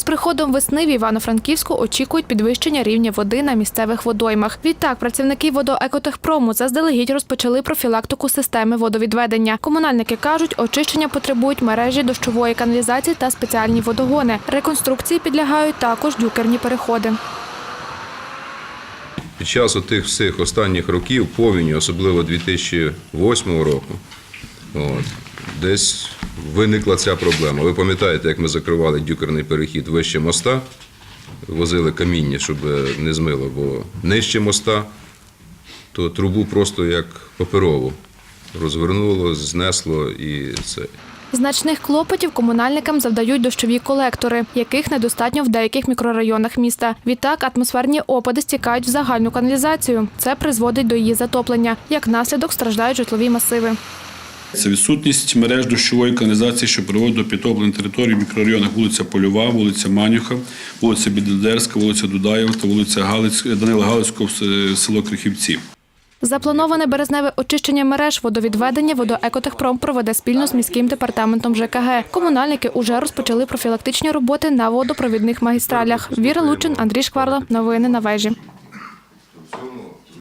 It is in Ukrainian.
З приходом весни в Івано-Франківську очікують підвищення рівня води на місцевих водоймах. Відтак, працівники водоекотехпрому заздалегідь розпочали профілактику системи водовідведення. Комунальники кажуть, очищення потребують мережі дощової каналізації та спеціальні водогони. Реконструкції підлягають також дюкерні переходи. Під час отих всіх останніх років, повені, особливо 2008 року, от, десь виникла ця проблема. Ви пам'ятаєте, як ми закривали дюкерний перехід вище моста, возили каміння, щоб не змило, бо нижче моста, то трубу просто як паперову розвернуло, знесло і це. Значних клопотів комунальникам завдають дощові колектори, яких недостатньо в деяких мікрорайонах міста. Відтак атмосферні опади стікають в загальну каналізацію. Це призводить до її затоплення. Як наслідок страждають житлові масиви. Це відсутність мереж дощової каналізації, що приводить до підтоплення територій в мікрорайонах вулиця Польова, вулиця Манюха, вулиця Бідендерська, вулиця Дудаєва та вулиця Галиць, Данила Галицького, село Крихівці. Заплановане березневе очищення мереж водовідведення водоекотехпром проведе спільно з міським департаментом ЖКГ. Комунальники уже розпочали профілактичні роботи на водопровідних магістралях. Віра Лучин, Андрій Шкварла. Новини на вежі.